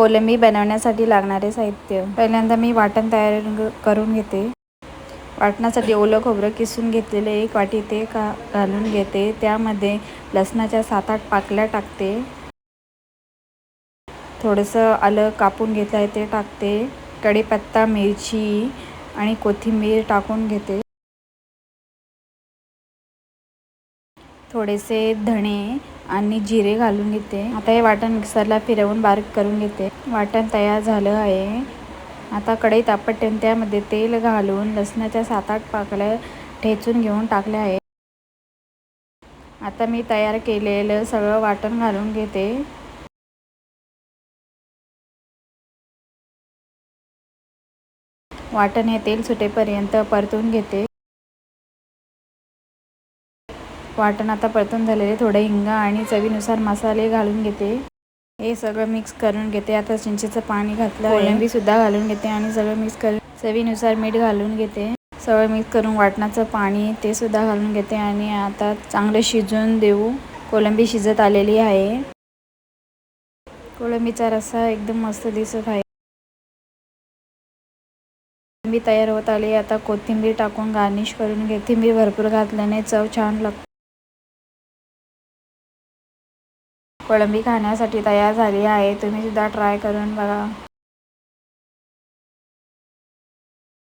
कोलंबी बनवण्यासाठी लागणारे साहित्य. पहिल्यांदा मी वाटण तयार करून घेते. वाटणासाठी ओलं खोबरं किसून घेतलेलं एक वाटी ते का घालून घेते. त्यामध्ये लसणाच्या सात आठ पाकल्या टाकते. थोडंसं आलं कापून घेतलं आहे ते टाकते. कढीपत्ता मिरची आणि कोथिंबीर टाकून घेते. थोडेसे धणे आणि जिरे घालून घेते. आता हे वाटण मिक्सरला फिरवून बारीक करून घेते. वाटण तयार झालं आहे. आता कढईत आपटून त्यामध्ये तेल घालून लसणाच्या सात आठ पाकळ्या ठेचून घेऊन टाकल्या आहे आता मी तयार केलेलं सगळं वाटण घालून घेते. वाटण हे तेल सुटेपर्यंत परतून घेते. वाटण आता परतून झालेले थोडे हिंग आणि चवीनुसार मसाले घालून घेते. हे सगळं मिक्स करून घेते. आता चिंचेचं पाणी घातलं कोलंबी सुद्धा घालून घेते आणि सगळं मिक्स करून चवीनुसार मीठ घालून घेते. सगळं मिक्स करून वाटणाचं पाणी ते सुद्धा घालून घेते आणि आता चांगलं शिजवून देऊ. कोलंबी शिजत आलेली आहे. कोलंबीचा रस्सा एकदम मस्त दिसत आहे. कोथिंबीर तयार होत आली. आता कोथिंबीर टाकून गार्निश करून घे. कोथिंबीर भरपूर घातल्याने चव छान लागते. कोळंबी खाण्यासाठी तयार झाली आहे. तुम्ही सुद्धा ट्राय करून बघा.